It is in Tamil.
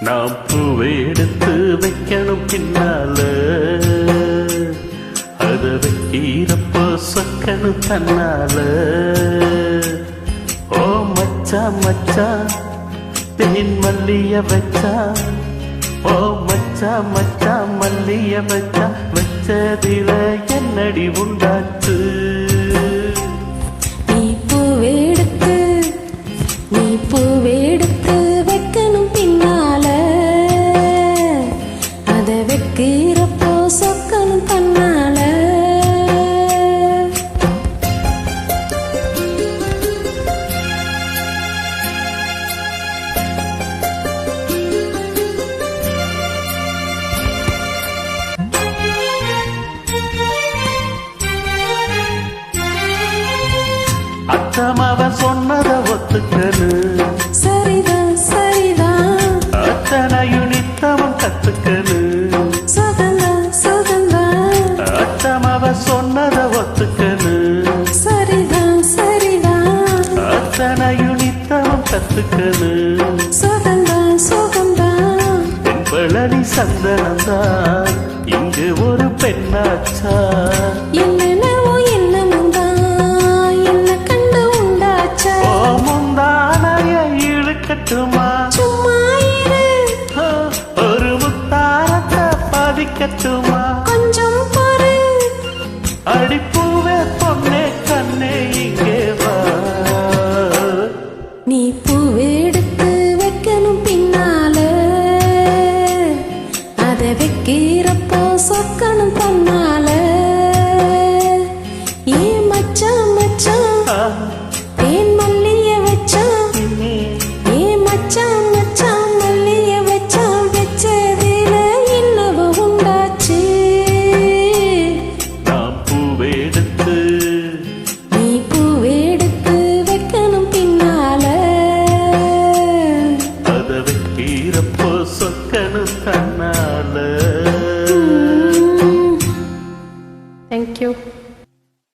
நாம் பூவை எடுத்து வைக்கணும் பின்னால. அதை வைக்கிறப்போ சொக்கணும் தன்னால. ஓ மச்சா மச்சா தேன் மல்லிய வச்சா. ஓ மச்சா மச்சா மல்லிய வச்சா வச்சா. வச்சதில என்னடி உண்டாச்சு? நீ பூவேடுத்து நீ பூவேடுத்து வைக்கணும் பின்னால. அதை வைக்கிறப்போ சொக்கணும் தன்னால அத்தமாவ சொன்னத ஒத்துக்கணும் சரிதான் சரிதான் அத்தனையும் நித்தமும் கத்துக்கணும் சுகந்தான் சுகந்தான் அத்தமாவ சொன்னத ஒத்துக்கணும் சரிதான் சரிதான் அத்தனையும் நித்தமும் கத்துக்கணும் சுகந்தான் சுகந்தான் பெண்பழனி சந்தனம்தான் இங்கு ஒரு பெண்ணாச்சா. பதிக்கட்டுமா கொஞ்சம் பொறு அடிப்பூவே பொண்ணே கண்ணே இங்கே வா. நீ பூவெடுத்து வைக்கணும் பின்னால. அத வைக்கிறப்போ சொக்க